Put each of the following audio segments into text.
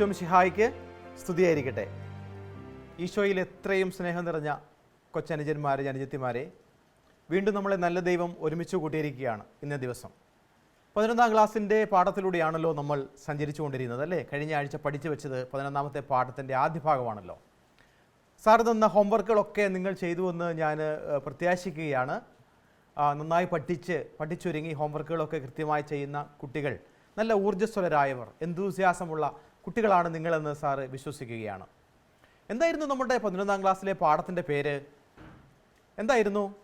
ഈശോ മിഷിഹായിക്ക് സ്തുതിയായിരിക്കട്ടെ. ഈശോയിൽ എത്രയും സ്നേഹം നിറഞ്ഞ കൊച്ചനുജന്മാരെ അനുജത്തിമാരെ വീണ്ടും നമ്മളെ നല്ല ദൈവം ഒരുമിച്ച് കൂട്ടിയിരിക്കുകയാണ് ഇന്നേ ദിവസം. പതിനൊന്നാം ക്ലാസ്സിന്റെ പാഠത്തിലൂടെയാണല്ലോ നമ്മൾ സഞ്ചരിച്ചു കൊണ്ടിരിക്കുന്നത് അല്ലേ? കഴിഞ്ഞ ആഴ്ച പഠിച്ചു വെച്ചത് പതിനൊന്നാമത്തെ പാഠത്തിന്റെ ആദ്യ ഭാഗമാണല്ലോ. സാർ തന്ന ഹോംവർക്കുകളൊക്കെ നിങ്ങൾ ചെയ്തുവെന്ന് ഞാൻ പ്രത്യാശിക്കുകയാണ്. നന്നായി പഠിച്ച് പഠിച്ചൊരുങ്ങി ഹോംവർക്കുകളൊക്കെ കൃത്യമായി ചെയ്യുന്ന കുട്ടികൾ നല്ല ഊർജസ്വലരായവർ എന്തൂസ്യാസമുള്ള കുട്ടികളാണ് നിങ്ങളെന്ന് സാറ് വിശ്വസിക്കുകയാണ്. എന്തായിരുന്നു നമ്മുടെ പതിനൊന്നാം ക്ലാസ്സിലെ പാഠത്തിന്റെ പേര്? എന്തായിരുന്നു?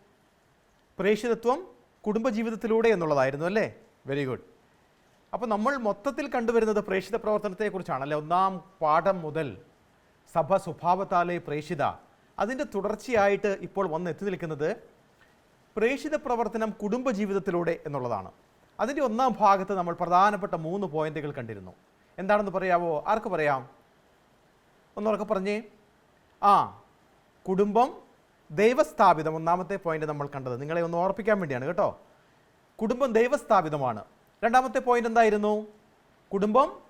പ്രേക്ഷിതത്വം കുടുംബജീവിതത്തിലൂടെ എന്നുള്ളതായിരുന്നു അല്ലേ? വെരി ഗുഡ് അപ്പോൾ നമ്മൾ മൊത്തത്തിൽ കണ്ടുവരുന്നത് പ്രേക്ഷിത പ്രവർത്തനത്തെക്കുറിച്ചാണല്ലേ? ഒന്നാം പാഠം മുതൽ സഭ സ്വഭാവത്താലെ പ്രേക്ഷിത. അതിന്റെ തുടർച്ചയായിട്ട് ഇപ്പോൾ വന്ന് എത്തി നിൽക്കുന്നത് പ്രേക്ഷിത പ്രവർത്തനം കുടുംബജീവിതത്തിലൂടെ എന്നുള്ളതാണ്. അതിന്റെ ഒന്നാം ഭാഗത്ത് നമ്മൾ പ്രധാനപ്പെട്ട മൂന്ന് പോയിന്റുകൾ കണ്ടിരുന്നു. എന്താണെന്ന് പറയാവോ? ആർക്ക് പറയാം? ഒന്നുറക്കെ പറഞ്ഞേ. ആ കുടുംബം ദൈവസ്ഥാപിതം ഒന്നാമത്തെ പോയിന്റ് നമ്മൾ കണ്ടത്. നിങ്ങളെ ഒന്ന് ഓർപ്പിക്കാൻ വേണ്ടിയാണ് കേട്ടോ. കുടുംബം ദൈവസ്ഥാപിതമാണ്. രണ്ടാമത്തെ പോയിന്റ് എന്തായിരുന്നു? കുടുംബം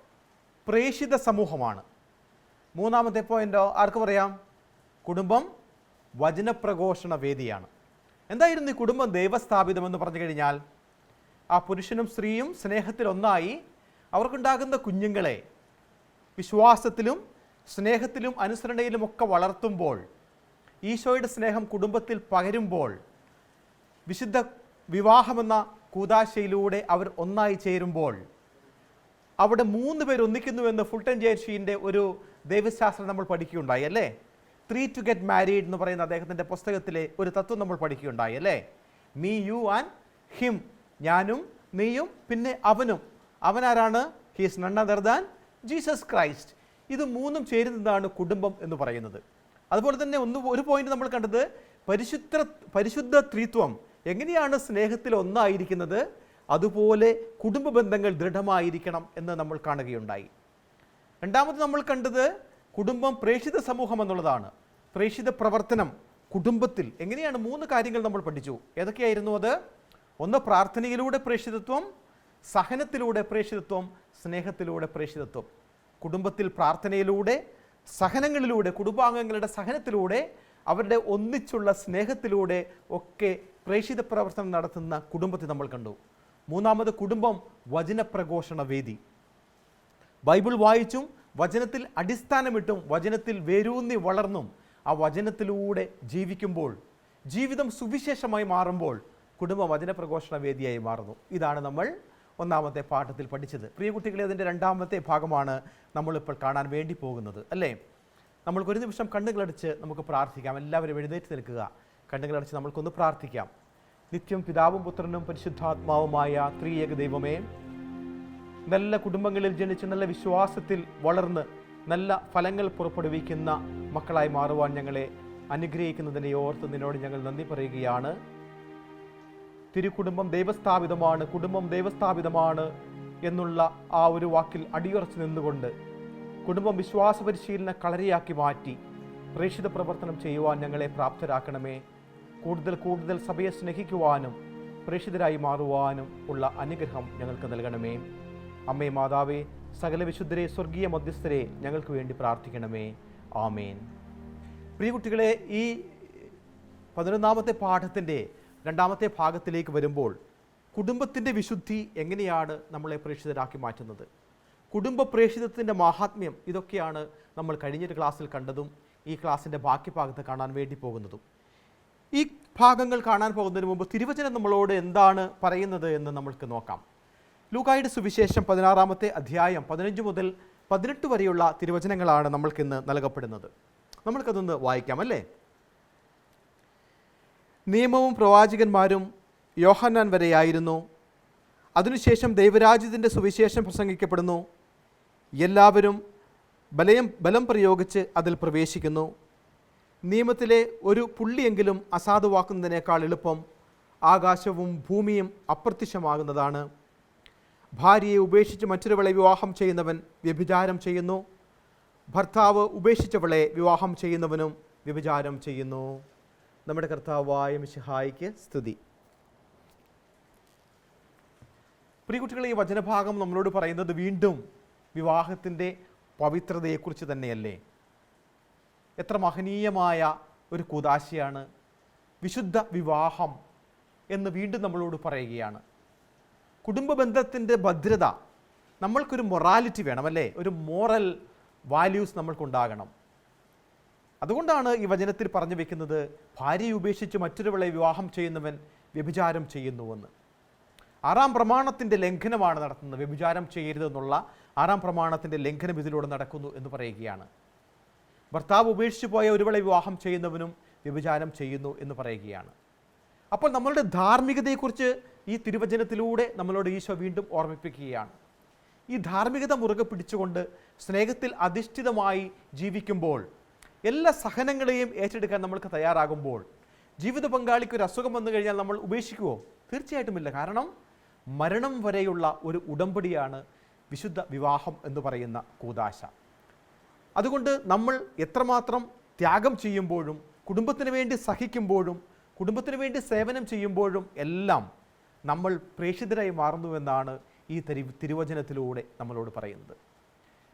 പ്രേഷിത സമൂഹമാണ്. മൂന്നാമത്തെ പോയിന്റോ ആർക്ക് പറയാം? കുടുംബം വചനപ്രഘോഷണ വേദിയാണ്. എന്തായിരുന്നു ഈ കുടുംബം ദൈവസ്ഥാപിതമെന്ന് പറഞ്ഞു കഴിഞ്ഞാൽ? ആ പുരുഷനും സ്ത്രീയും സ്നേഹത്തിൽ ഒന്നായി അവർക്കുണ്ടാകുന്ന കുഞ്ഞുങ്ങളെ വിശ്വാസത്തിലും സ്നേഹത്തിലും അനുസരണയിലും ഒക്കെ വളർത്തുമ്പോൾ ഈശോയുടെ സ്നേഹം കുടുംബത്തിൽ പകരുമ്പോൾ വിശുദ്ധ വിവാഹമെന്ന കൂതാശയിലൂടെ അവർ ഒന്നായി ചേരുമ്പോൾ അവിടെ മൂന്ന് പേർ ഒന്നിക്കുന്നുവെന്ന് ഫുൾട്ടൻ ജേർഷിന്റെ ഒരു ദൈവശാസ്ത്രം നമ്മൾ പഠിക്കുകയുണ്ടായി അല്ലേ? ത്രീ ടു ഗെറ്റ് മാരീഡ് എന്ന് പറയുന്ന അദ്ദേഹത്തിന്റെ പുസ്തകത്തിലെ ഒരു തത്വം നമ്മൾ പഠിക്കുകയുണ്ടായി അല്ലേ? മീ യു ആൻഡ് ഹിം ഞാനും നീയും പിന്നെ അവനും. അവനാരാണ്? He's none other than Jesus Christ ഇത് മൂന്നും ചേരുന്നതാണ് കുടുംബം എന്ന് പറയുന്നത്. അതുപോലെ തന്നെ ഒന്ന് ഒരു പോയിന്റ് നമ്മൾ കണ്ടത് പരിശുദ്ധ പരിശുദ്ധ ത്രിത്വം എങ്ങനെയാണ് സ്നേഹത്തിൽ ഒന്നായിരിക്കുന്നത്? അതുപോലെ കുടുംബ ബന്ധങ്ങൾ ദൃഢമായിരിക്കണം എന്ന് നമ്മൾ കാണുകയുണ്ടായി. രണ്ടാമത് നമ്മൾ കണ്ടത് കുടുംബം പ്രേക്ഷിത സമൂഹം എന്നുള്ളതാണ്. പ്രേക്ഷിത പ്രവർത്തനം കുടുംബത്തിൽ എങ്ങനെയാണ് മൂന്ന് കാര്യങ്ങൾ നമ്മൾ പഠിച്ചു. ഏതൊക്കെയായിരുന്നു അത്? ഒന്ന് പ്രാർത്ഥനയിലൂടെ പ്രേക്ഷിതത്വം സഹനത്തിലൂടെ പ്രേക്ഷിതത്വം സ്നേഹത്തിലൂടെ പ്രേക്ഷിതത്വം. കുടുംബത്തിൽ പ്രാർത്ഥനയിലൂടെ സഹനങ്ങളിലൂടെ കുടുംബാംഗങ്ങളുടെ സഹനത്തിലൂടെ അവരുടെ ഒന്നിച്ചുള്ള സ്നേഹത്തിലൂടെ ഒക്കെ പ്രേക്ഷിത പ്രവർത്തനം നടത്തുന്ന കുടുംബത്തെ നമ്മൾ കണ്ടു. മൂന്നാമത് കുടുംബം വചനപ്രഘോഷണ വേദി. ബൈബിൾ വായിച്ചും വചനത്തിൽ അടിസ്ഥാനമിട്ടും വചനത്തിൽ വേരൂന്നി വളർന്നും ആ വചനത്തിലൂടെ ജീവിക്കുമ്പോൾ ജീവിതം സുവിശേഷമായി മാറുമ്പോൾ കുടുംബ വചനപ്രഘോഷണ വേദിയായി മാറുന്നു. ഇതാണ് നമ്മൾ ഒന്നാമത്തെ പാഠത്തിൽ പഠിച്ചത്. പ്രിയ കുട്ടികളെ അതിന്റെ രണ്ടാമത്തെ ഭാഗമാണ് നമ്മളിപ്പോൾ കാണാൻ വേണ്ടി പോകുന്നത് അല്ലേ? നമ്മൾക്കൊരു നിമിഷം കണ്ണുകളടിച്ച് നമുക്ക് പ്രാർത്ഥിക്കാം. എല്ലാവരും എഴുന്നേറ്റ് നിൽക്കുക. കണ്ണുകളടിച്ച് നമുക്കൊന്ന് പ്രാർത്ഥിക്കാം. നിത്യം പിതാവും പുത്രനും പരിശുദ്ധാത്മാവുമായ ത്രിയേക ദൈവമേ നല്ല കുടുംബങ്ങളിൽ ജനിച്ച് നല്ല വിശ്വാസത്തിൽ വളർന്ന് നല്ല ഫലങ്ങൾ പുറപ്പെടുവിക്കുന്ന മക്കളായി മാറുവാൻ ഞങ്ങളെ അനുഗ്രഹിക്കുന്നതിനെ ഓർത്ത് നിന്നോട് ഞങ്ങൾ നന്ദി പറയുകയാണ്. തിരുക്കുടുംബം ദൈവസ്ഥാപിതമാണ് കുടുംബം ദൈവസ്ഥാപിതമാണ് എന്നുള്ള ആ ഒരു വാക്കിൽ അടിയുറച്ച് നിന്നുകൊണ്ട് കുടുംബം വിശ്വാസ പരിശീലന കളരിയാക്കി മാറ്റി പ്രേക്ഷിത പ്രവർത്തനം ചെയ്യുവാൻ ഞങ്ങളെ പ്രാപ്തരാക്കണമേ. കൂടുതൽ കൂടുതൽ സഭയെ സ്നേഹിക്കുവാനും പ്രേക്ഷിതരായി മാറുവാനും ഉള്ള അനുഗ്രഹം ഞങ്ങൾക്ക് നൽകണമേ. അമ്മേ മാതാവേ സകല വിശുദ്ധരെ സ്വർഗീയ മധ്യസ്ഥരെ ഞങ്ങൾക്ക് വേണ്ടി പ്രാർത്ഥിക്കണമേ. ആമേൻ. പ്രിയ കുട്ടികളെ ഈ പതിനൊന്നാമത്തെ പാഠത്തിന്റെ രണ്ടാമത്തെ ഭാഗത്തിലേക്ക് വരുമ്പോൾ കുടുംബത്തിന്റെ വിശുദ്ധി എങ്ങനെയാണ് നമ്മളെ പ്രേക്ഷിതരാക്കി മാറ്റുന്നത്? കുടുംബ പ്രേക്ഷിതത്തിന്റെ മാഹാത്മ്യം ഇതൊക്കെയാണ് നമ്മൾ കഴിഞ്ഞൊരു ക്ലാസ്സിൽ കണ്ടതും ഈ ക്ലാസ്സിന്റെ ബാക്കി ഭാഗത്ത് കാണാൻ വേണ്ടി പോകുന്നതും. ഈ ഭാഗങ്ങൾ കാണാൻ പോകുന്നതിന് മുമ്പ് തിരുവചനം നമ്മളോട് എന്താണ് പറയുന്നത് എന്ന് നമ്മൾക്ക് നോക്കാം. ലൂക്കായുടെ സുവിശേഷം പതിനാറാമത്തെ അധ്യായം പതിനഞ്ച് മുതൽ പതിനെട്ട് വരെയുള്ള തിരുവചനങ്ങളാണ് നമ്മൾക്കിന്ന് നൽകപ്പെടുന്നത്. നമ്മൾക്കതൊന്ന് വായിക്കാം അല്ലേ? നിയമവും പ്രവാചകന്മാരും യോഹന്നാൻ വരെയായിരുന്നു അതിനുശേഷം ദൈവരാജ്യത്തിന്റെ സുവിശേഷം പ്രസംഗിക്കപ്പെടുന്നു. എല്ലാവരും ബലയം ബലം പ്രയോഗിച്ച് അതിൽ പ്രവേശിക്കുന്നു. നിയമത്തിലെ ഒരു പുള്ളിയെങ്കിലും അസാധുവാക്കുന്നതിനേക്കാൾ എളുപ്പം ആകാശവും ഭൂമിയും അപ്രത്യക്ഷമാകുന്നതാണ്. ഭാര്യയെ ഉപേക്ഷിച്ച് മറ്റൊരുവളെ വിവാഹം ചെയ്യുന്നവൻ വ്യഭിചാരം ചെയ്യുന്നു. ഭർത്താവ് ഉപേക്ഷിച്ചവളെ വിവാഹം ചെയ്യുന്നവനും വ്യഭിചാരം ചെയ്യുന്നു. നമ്മുടെ കർത്താവായ മിശിഹായിക്ക് സ്തുതി. പ്രിയ ഈ വചനഭാഗം നമ്മളോട് പറയുന്നത് വീണ്ടും വിവാഹത്തിന്റെ പവിത്രതയെക്കുറിച്ച് തന്നെയല്ലേ? എത്ര മഹനീയമായ ഒരു കൂതാശയാണ്. വിശുദ്ധ വിവാഹം എന്ന് വീണ്ടും നമ്മളോട് പറയുകയാണ്. കുടുംബ ബന്ധത്തിന്റെ ഭദ്രത നമ്മൾക്കൊരു മൊറാലിറ്റി വേണമല്ലേ ഒരു മോറൽ വാല്യൂസ് നമ്മൾക്കുണ്ടാകണം. അതുകൊണ്ടാണ് ഈ വചനത്തിൽ പറഞ്ഞു വെക്കുന്നത് ഭാര്യയെ ഉപേക്ഷിച്ച് മറ്റൊരുവളെ വിവാഹം ചെയ്യുന്നവൻ വ്യഭിചാരം ചെയ്യുന്നുവെന്ന്. ആറാം പ്രമാണത്തിന്റെ ലംഘനമാണ് നടത്തുന്നത്. വ്യഭിചാരം ചെയ്യരുതെന്നുള്ള ആറാം പ്രമാണത്തിന്റെ ലംഘനം ഇതിലൂടെ നടക്കുന്നു എന്ന് പറയുകയാണ്. ഭർത്താവ് ഉപേക്ഷിച്ചു പോയ ഒരുവളെ വിവാഹം ചെയ്യുന്നവനും വ്യഭിചാരം ചെയ്യുന്നു എന്ന് പറയുകയാണ്. അപ്പോൾ നമ്മളുടെ ധാർമ്മികതയെക്കുറിച്ച് ഈ തിരുവചനത്തിലൂടെ നമ്മളോട് ഈശോ വീണ്ടും ഓർമ്മിപ്പിക്കുകയാണ്. ഈ ധാർമ്മികത മുറുകെ പിടിച്ചുകൊണ്ട് സ്നേഹത്തിൽ അധിഷ്ഠിതമായി ജീവിക്കുമ്പോൾ എല്ലാ സഹനങ്ങളെയും ഏറ്റെടുക്കാൻ നമ്മൾക്ക് തയ്യാറാകുമ്പോൾ ജീവിത പങ്കാളിക്ക് ഒരു അസുഖം വന്നു കഴിഞ്ഞാൽ നമ്മൾ ഉപേക്ഷിക്കുമോ തീർച്ചയായിട്ടുമില്ല കാരണം മരണം വരെയുള്ള ഒരു ഉടമ്പടിയാണ് വിശുദ്ധ വിവാഹം എന്ന് പറയുന്ന കൂതാശ അതുകൊണ്ട് നമ്മൾ എത്രമാത്രം ത്യാഗം ചെയ്യുമ്പോഴും കുടുംബത്തിന് വേണ്ടി സഹിക്കുമ്പോഴും കുടുംബത്തിന് വേണ്ടി സേവനം ചെയ്യുമ്പോഴും എല്ലാം നമ്മൾ പ്രേക്ഷിതരായി മാറുന്നുവെന്നാണ് ഈ തിരു തിരുവചനത്തിലൂടെ നമ്മളോട് പറയുന്നത്.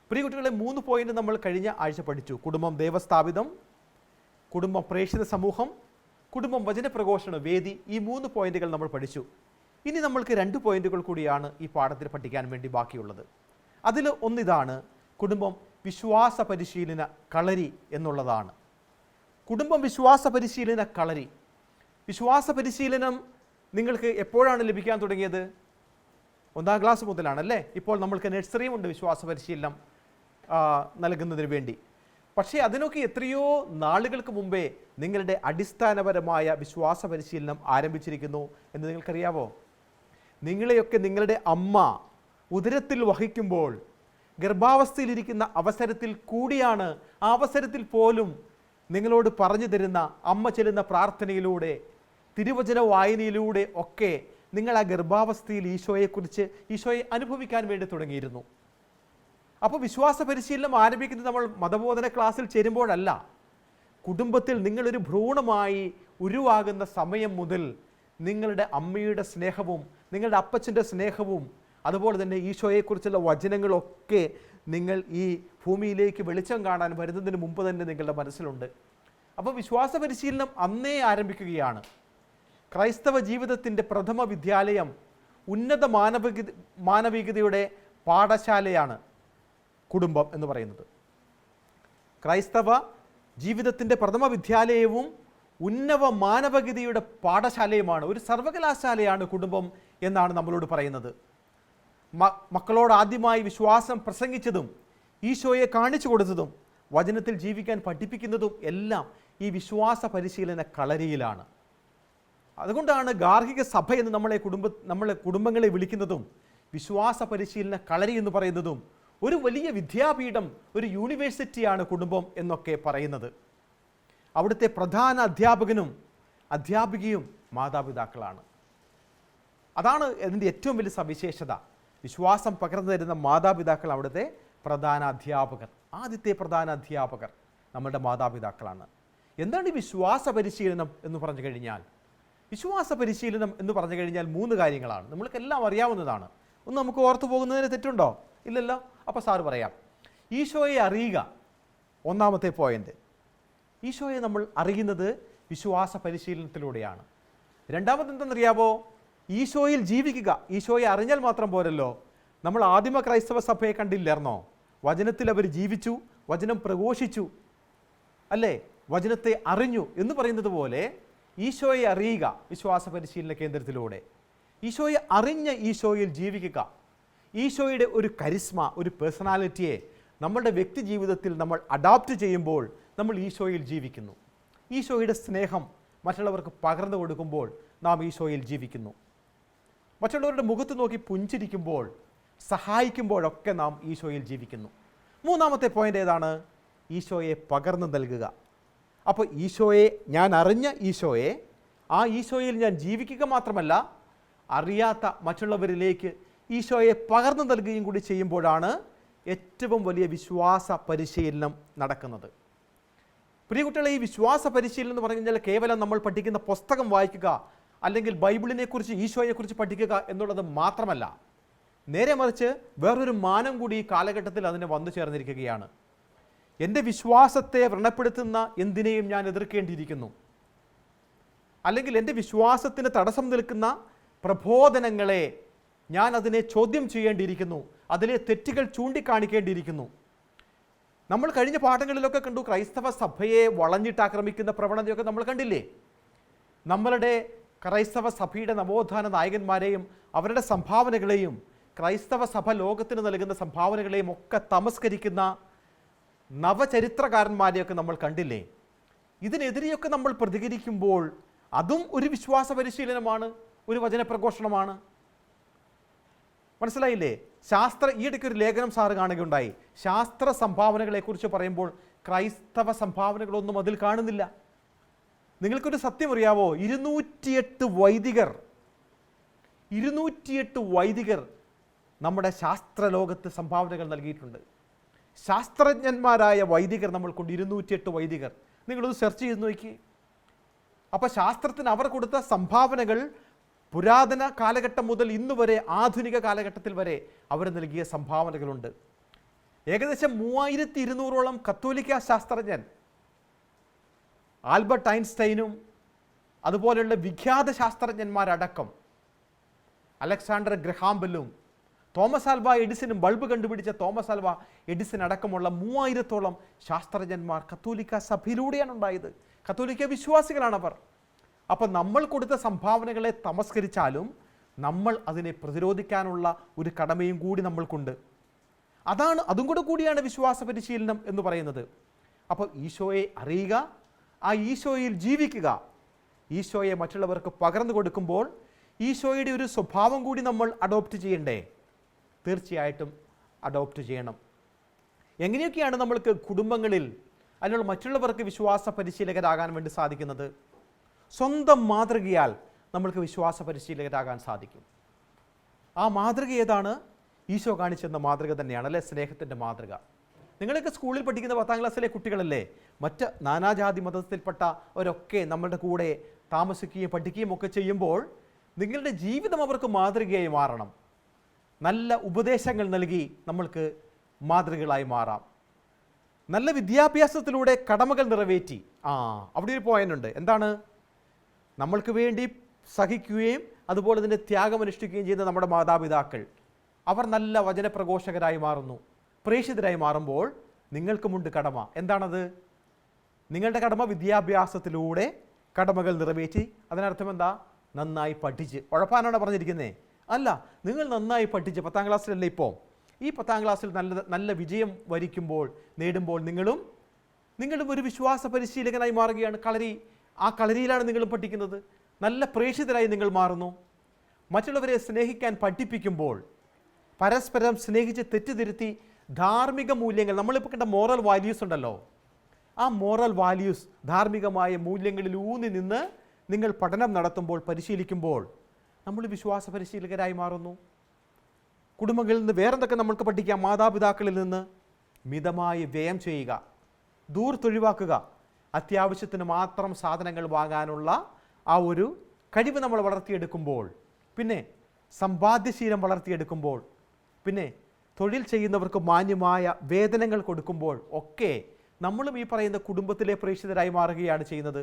പ്രിയ കുട്ടികളെ മൂന്ന് പോയിന്റ് നമ്മൾ കഴിഞ്ഞ ആഴ്ച പഠിച്ചു. കുടുംബം ദേവസ്ഥാപിതം കുടുംബം പ്രേക്ഷിത സമൂഹം കുടുംബം വചനപ്രഘോഷണ വേദി ഈ മൂന്ന് പോയിന്റുകൾ നമ്മൾ പഠിച്ചു. ഇനി നമ്മൾക്ക് രണ്ട് പോയിന്റുകൾ കൂടിയാണ് ഈ പാഠത്തിൽ പഠിക്കാൻ വേണ്ടി ബാക്കിയുള്ളത്. അതിൽ ഒന്നിതാണ് കുടുംബം വിശ്വാസ പരിശീലന കളരി എന്നുള്ളതാണ്. കുടുംബം വിശ്വാസ പരിശീലന കളരി. വിശ്വാസ പരിശീലനം നിങ്ങൾക്ക് എപ്പോഴാണ് ലഭിക്കാൻ തുടങ്ങിയത്? ഒന്നാം ക്ലാസ് മുതലാണല്ലേ? ഇപ്പോൾ നമ്മൾക്ക് നഴ്സറിയും ഉണ്ട് വിശ്വാസ പരിശീലനം. നൽകുന്നതിന് വേണ്ടി. പക്ഷേ അതിനൊക്കെ എത്രയോ നാളുകൾക്ക് മുമ്പേ നിങ്ങളുടെ അടിസ്ഥാനപരമായ വിശ്വാസ പരിശീലനം ആരംഭിച്ചിരിക്കുന്നു എന്ന് നിങ്ങൾക്കറിയാവോ? നിങ്ങളെയൊക്കെ നിങ്ങളുടെ അമ്മ ഉദരത്തിൽ വഹിക്കുമ്പോൾ ഗർഭാവസ്ഥയിലിരിക്കുന്ന അവസരത്തിൽ കൂടിയാണ് ആ അവസരത്തിൽ പോലും നിങ്ങളോട് പറഞ്ഞു തരുന്ന അമ്മ ചെല്ലുന്ന പ്രാർത്ഥനയിലൂടെ തിരുവചന വായനയിലൂടെ ഒക്കെ നിങ്ങൾ ആ ഗർഭാവസ്ഥയിൽ ഈശോയെക്കുറിച്ച് ഈശോയെ അനുഭവിക്കാൻ വേണ്ടി തുടങ്ങിയിരുന്നു. അപ്പോൾ വിശ്വാസ പരിശീലനം ആരംഭിക്കുന്നത് നമ്മൾ മതബോധന ക്ലാസ്സിൽ ചേരുമ്പോഴല്ല. കുടുംബത്തിൽ നിങ്ങളൊരു ഭ്രൂണമായി ഉരുവാകുന്ന സമയം മുതൽ നിങ്ങളുടെ അമ്മയുടെ സ്നേഹവും നിങ്ങളുടെ അപ്പച്ചന്റെ സ്നേഹവും അതുപോലെ തന്നെ ഈശോയെക്കുറിച്ചുള്ള വചനങ്ങളൊക്കെ നിങ്ങൾ ഈ ഭൂമിയിലേക്ക് വെളിച്ചം കാണാൻ വരുന്നതിന് മുമ്പ് തന്നെ നിങ്ങളുടെ മനസ്സിലുണ്ട്. അപ്പോൾ വിശ്വാസ പരിശീലനം അന്നേ ആരംഭിക്കുകയാണ്. ക്രൈസ്തവ ജീവിതത്തിന്റെ പ്രഥമ വിദ്യാലയം ഉന്നത മാനവിക മാനവികതയുടെ പാഠശാലയാണ്. കുടുംബം എന്ന് പറയുന്നത്. ക്രൈസ്തവ ജീവിതത്തിന്റെ പ്രഥമ വിദ്യാലയവും ഉന്നവ മാനവഗതിയുടെ പാഠശാലയുമാണ്. ഒരു സർവകലാശാലയാണ് കുടുംബം എന്നാണ് നമ്മളോട് പറയുന്നത്. മക്കളോട് ആദ്യമായി വിശ്വാസം പ്രസംഗിച്ചതും ഈശോയെ കാണിച്ചു കൊടുത്തതും വചനത്തിൽ ജീവിക്കാൻ പഠിപ്പിക്കുന്നതും എല്ലാം ഈ വിശ്വാസ പരിശീലന കളരിയിലാണ്. അതുകൊണ്ടാണ് ഗാർഹിക സഭ എന്ന് നമ്മളെ കുടുംബ നമ്മളെ കുടുംബങ്ങളെ വിളിക്കുന്നതും വിശ്വാസ പരിശീലന കളരി എന്ന് പറയുന്നതും ഒരു വലിയ വിദ്യാപീഠം ഒരു യൂണിവേഴ്സിറ്റിയാണ് കുടുംബം എന്നൊക്കെ പറയുന്നത്. അവിടുത്തെ പ്രധാന അധ്യാപകനും അധ്യാപികയും മാതാപിതാക്കളാണ്. അതാണ് അതിന്റെ ഏറ്റവും വലിയ സവിശേഷത. വിശ്വാസം പകർന്നു തരുന്ന മാതാപിതാക്കൾ അവിടുത്തെ പ്രധാന അധ്യാപകർ. ആദ്യത്തെ പ്രധാന അധ്യാപകർ നമ്മളുടെ മാതാപിതാക്കളാണ്. എന്താണ് ഈ വിശ്വാസ പരിശീലനം എന്ന് പറഞ്ഞു കഴിഞ്ഞാൽ? വിശ്വാസ പരിശീലനം എന്ന് പറഞ്ഞു കഴിഞ്ഞാൽ മൂന്ന് കാര്യങ്ങളാണ്. നമ്മൾക്കെല്ലാം അറിയാവുന്നതാണ്. ഒന്ന് നമുക്ക് ഓർത്തു പോകുന്നതിന് തെറ്റുണ്ടോ? ഇല്ലല്ലോ. അപ്പോൾ സാറ് പറയാം. ഈശോയെ അറിയുക. ഒന്നാമത്തെ പോയിന്റ് ഈശോയെ നമ്മൾ അറിയുന്നത് വിശ്വാസ പരിശീലനത്തിലൂടെയാണ്. രണ്ടാമത് എന്തെന്നറിയാവോ ഈശോയിൽ ജീവിക്കുക. ഈശോയെ അറിഞ്ഞാൽ മാത്രം പോരല്ലോ. നമ്മൾ ആദിമ ക്രൈസ്തവ സഭയെ കണ്ടില്ലായിരുന്നോ? വചനത്തിൽ അവർ ജീവിച്ചു വചനം പ്രഘോഷിച്ചു. അല്ലേ? വചനത്തെ അറിഞ്ഞു എന്ന് പറയുന്നത് പോലെ ഈശോയെ അറിയുക വിശ്വാസ പരിശീലന കേന്ദ്രത്തിലൂടെ. ഈശോയെ അറിഞ്ഞ ഈശോയിൽ ജീവിക്കുക. ഈശോയുടെ ഒരു കരിസ്മ ഒരു പേഴ്സണാലിറ്റിയെ നമ്മളുടെ വ്യക്തി ജീവിതത്തിൽ നമ്മൾ അഡാപ്റ്റ് ചെയ്യുമ്പോൾ നമ്മൾ ഈശോയിൽ ജീവിക്കുന്നു. ഈശോയുടെ സ്നേഹം മറ്റുള്ളവർക്ക് പകർന്നു കൊടുക്കുമ്പോൾ നാം ഈശോയിൽ ജീവിക്കുന്നു. മറ്റുള്ളവരുടെ മുഖത്ത് നോക്കി പുഞ്ചിരിക്കുമ്പോൾ സഹായിക്കുമ്പോഴൊക്കെ നാം ഈശോയിൽ ജീവിക്കുന്നു. മൂന്നാമത്തെ പോയിന്റ് ഏതാണ്? ഈശോയെ പകർന്നു നൽകുക. അപ്പോൾ ഈശോയെ ഞാൻ അറിഞ്ഞ ഈശോയെ ആ ഈശോയിൽ ഞാൻ ജീവിക്കുക മാത്രമല്ല അറിയാത്ത മറ്റുള്ളവരിലേക്ക് ഈശോയെ പകർന്നു നൽകുകയും കൂടി ചെയ്യുമ്പോഴാണ് ഏറ്റവും വലിയ വിശ്വാസ പരിശീലനം നടക്കുന്നത്. പ്രിയ കുട്ടികളെ ഈ വിശ്വാസ പരിശീലനം എന്ന് പറഞ്ഞു കഴിഞ്ഞാൽ കേവലം നമ്മൾ പഠിക്കുന്ന പുസ്തകം വായിക്കുക അല്ലെങ്കിൽ ബൈബിളിനെക്കുറിച്ച് ഈശോയെക്കുറിച്ച് പഠിക്കുക എന്നുള്ളത് മാത്രമല്ല. നേരെ മറിച്ച് വേറൊരു മാനം കൂടി ഈ കാലഘട്ടത്തിൽ അതിനെ വന്നു ചേർന്നിരിക്കുകയാണ്. എന്റെ വിശ്വാസത്തെ വ്രണപ്പെടുത്തുന്ന എന്തിനേയും ഞാൻ എതിർക്കേണ്ടിയിരിക്കുന്നു. അല്ലെങ്കിൽ എന്റെ വിശ്വാസത്തിന് തടസ്സം നിൽക്കുന്ന പ്രബോധനങ്ങളെ ഞാൻ അതിനെ ചോദ്യം ചെയ്യേണ്ടിയിരിക്കുന്നു. അതിലെ തെറ്റുകൾ ചൂണ്ടിക്കാണിക്കേണ്ടിയിരിക്കുന്നു. നമ്മൾ കഴിഞ്ഞ പാഠങ്ങളിലൊക്കെ കണ്ടു ക്രൈസ്തവ സഭയെ വളഞ്ഞിട്ട് ആക്രമിക്കുന്ന പ്രവണതയൊക്കെ നമ്മൾ കണ്ടില്ലേ? നമ്മളുടെ ക്രൈസ്തവ സഭയുടെ നവോത്ഥാന നായകന്മാരെയും അവരുടെ സംഭാവനകളെയും ക്രൈസ്തവ സഭ ലോകത്തിന് നൽകുന്ന സംഭാവനകളെയും ഒക്കെ തമസ്കരിക്കുന്ന നവചരിത്രകാരന്മാരെയൊക്കെ നമ്മൾ കണ്ടില്ലേ? ഇതിനെതിരെയൊക്കെ നമ്മൾ പ്രതികരിക്കുമ്പോൾ അതും ഒരു വിശ്വാസ പരിശീലനമാണ് ഒരു വചനപ്രഘോഷണമാണ്. മനസ്സിലായില്ലേ? ശാസ്ത്ര ഈയിടയ്ക്ക് ഒരു ലേഖനം സാറ് കാണുകയുണ്ടായി. ശാസ്ത്ര സംഭാവനകളെക്കുറിച്ച് പറയുമ്പോൾ ക്രൈസ്തവ സംഭാവനകളൊന്നും അതിൽ കാണുന്നില്ല. നിങ്ങൾക്കൊരു സത്യം അറിയാവോ? ഇരുന്നൂറ്റിയെട്ട് വൈദികർ ഇരുന്നൂറ്റിയെട്ട് വൈദികർ നമ്മുടെ ശാസ്ത്രലോകത്ത് സംഭാവനകൾ നൽകിയിട്ടുണ്ട്. ശാസ്ത്രജ്ഞന്മാരായ വൈദികർ നമ്മൾക്കുണ്ട് ഇരുന്നൂറ്റിയെട്ട് വൈദികർ. നിങ്ങളൊന്ന് സെർച്ച് ചെയ്ത് നോക്കി അപ്പോൾ ശാസ്ത്രത്തിന് അവർ കൊടുത്ത സംഭാവനകൾ പുരാതന കാലഘട്ടം മുതൽ ഇന്ന് വരെ ആധുനിക കാലഘട്ടത്തിൽ വരെ അവർ നൽകിയ സംഭാവനകളുണ്ട്. ഏകദേശം മൂവായിരത്തി ഇരുന്നൂറോളം കത്തോലിക്ക ശാസ്ത്രജ്ഞൻ ആൽബർട്ട് ഐൻസ്റ്റൈനും അതുപോലെയുള്ള വിഖ്യാത ശാസ്ത്രജ്ഞന്മാരടക്കം അലക്സാണ്ടർ ഗ്രഹാംബലും തോമസ് ആൽവ എഡിസനും ബൾബ് കണ്ടുപിടിച്ച തോമസ് ആൽവ എഡിസൻ അടക്കമുള്ള മൂവായിരത്തോളം ശാസ്ത്രജ്ഞന്മാർ കത്തോലിക്ക സഭയിലൂടെയാണ് ഉണ്ടായത്. കത്തോലിക്ക വിശ്വാസികളാണവർ. അപ്പം നമ്മൾ കൊടുത്ത സംഭാവനകളെ തമസ്കരിച്ചാലും നമ്മൾ അതിനെ പ്രതിരോധിക്കാനുള്ള ഒരു കടമയും കൂടി നമ്മൾക്കുണ്ട്. അതാണ് അതും കൂടെ കൂടിയാണ് വിശ്വാസ പരിശീലനം എന്ന് പറയുന്നത്. അപ്പോൾ ഈശോയെ അറിയുക ആ ഈശോയിൽ ജീവിക്കുക. ഈശോയെ മറ്റുള്ളവർക്ക് പകർന്നു കൊടുക്കുമ്പോൾ ഈശോയുടെ ഒരു സ്വഭാവം കൂടി നമ്മൾ അഡോപ്റ്റ് ചെയ്യണ്ടേ? തീർച്ചയായിട്ടും അഡോപ്റ്റ് ചെയ്യണം. എങ്ങനെയൊക്കെയാണ് നമ്മൾക്ക് കുടുംബങ്ങളിൽ അല്ലെങ്കിൽ മറ്റുള്ളവർക്ക് വിശ്വാസ പരിശീലകരാകാൻ വേണ്ടി സാധിക്കുന്നത്? സ്വന്തം മാതൃകയാൽ നമ്മൾക്ക് വിശ്വാസ പരിശീലകരാകാൻ സാധിക്കും. ആ മാതൃക ഏതാണ്? ഈശോ കാണിച്ചെന്ന മാതൃക തന്നെയാണ് അല്ലേ? സ്നേഹത്തിന്റെ മാതൃക. നിങ്ങളൊക്കെ സ്കൂളിൽ പഠിക്കുന്ന പത്താം ക്ലാസ്സിലെ കുട്ടികളല്ലേ? മറ്റ് നാനാജാതി മതത്തിൽപ്പെട്ട അവരൊക്കെ നമ്മളുടെ കൂടെ താമസിക്കുകയും പഠിക്കുകയും ഒക്കെ ചെയ്യുമ്പോൾ നിങ്ങളുടെ ജീവിതം അവർക്ക് മാതൃകയായി മാറണം. നല്ല ഉപദേശങ്ങൾ നൽകി നമ്മൾക്ക് മാതൃകകളായി മാറാം. നല്ല വിദ്യാഭ്യാസത്തിലൂടെ കടമകൾ നിറവേറ്റി. ആ അവിടെ ഒരു പോയിന്റ് ഉണ്ട്. എന്താണ്? നമ്മൾക്ക് വേണ്ടി സഹിക്കുകയും അതുപോലെ തന്നെ ത്യാഗമനുഷ്ഠിക്കുകയും ചെയ്യുന്ന നമ്മുടെ മാതാപിതാക്കൾ അവർ നല്ല വചനപ്രഘോഷകരായി മാറുന്നു പ്രേക്ഷിതരായി മാറുമ്പോൾ നിങ്ങൾക്കുമുണ്ട് കടമ. എന്താണത്? നിങ്ങളുടെ കടമ വിദ്യാഭ്യാസത്തിലൂടെ കടമകൾ നിറവേറ്റി. അതിനർത്ഥം എന്താ? നന്നായി പഠിച്ച്. ഉഴപ്പാനാണ് പറഞ്ഞിരിക്കുന്നത് അല്ല നിങ്ങൾ നന്നായി പഠിച്ച്. പത്താം ക്ലാസ്സിലല്ലേ ഇപ്പോൾ ഈ പത്താം ക്ലാസ്സിൽ നല്ല നല്ല വിജയം വരിക്കുമ്പോൾ നേടുമ്പോൾ നിങ്ങളും നിങ്ങളും ഒരു വിശ്വാസ പരിശീലകനായി മാറുകയാണ്. കളരി ആ കളരിയിലാണ് നിങ്ങൾ പഠിക്കുന്നത്. നല്ല പ്രേക്ഷിതരായി നിങ്ങൾ മാറുന്നു. മറ്റുള്ളവരെ സ്നേഹിക്കാൻ പഠിപ്പിക്കുമ്പോൾ പരസ്പരം സ്നേഹിച്ച് തെറ്റുതിരുത്തി ധാർമ്മിക മൂല്യങ്ങൾ നമ്മളിപ്പോൾ കണ്ട മോറൽ വാല്യൂസ് ഉണ്ടല്ലോ. ആ മോറൽ വാല്യൂസ് ധാർമ്മികമായ മൂല്യങ്ങളിൽ ഊന്നി നിന്ന് നിങ്ങൾ പഠനം നടത്തുമ്പോൾ പരിശീലിക്കുമ്പോൾ നമ്മൾ വിശ്വാസ പരിശീലകരായി മാറുന്നു. കുടുംബങ്ങളിൽ നിന്ന് വേറെന്തൊക്കെ നമ്മൾക്ക് പഠിക്കാം? മാതാപിതാക്കളിൽ നിന്ന് മിതമായി വ്യയം ചെയ്യുക ദൂർത്തൊഴിവാക്കുക അത്യാവശ്യത്തിന് മാത്രം സാധനങ്ങൾ വാങ്ങാനുള്ള ആ ഒരു കഴിവ് നമ്മൾ വളർത്തിയെടുക്കുമ്പോൾ പിന്നെ സമ്പാദ്യശീലം വളർത്തിയെടുക്കുമ്പോൾ പിന്നെ തൊഴിൽ ചെയ്യുന്നവർക്ക് മാന്യമായ വേതനങ്ങൾ കൊടുക്കുമ്പോൾ ഒക്കെ നമ്മളും ഈ പറയുന്ന കുടുംബത്തിലെ പ്രേക്ഷിതരായി മാറുകയാണ് ചെയ്യുന്നത്.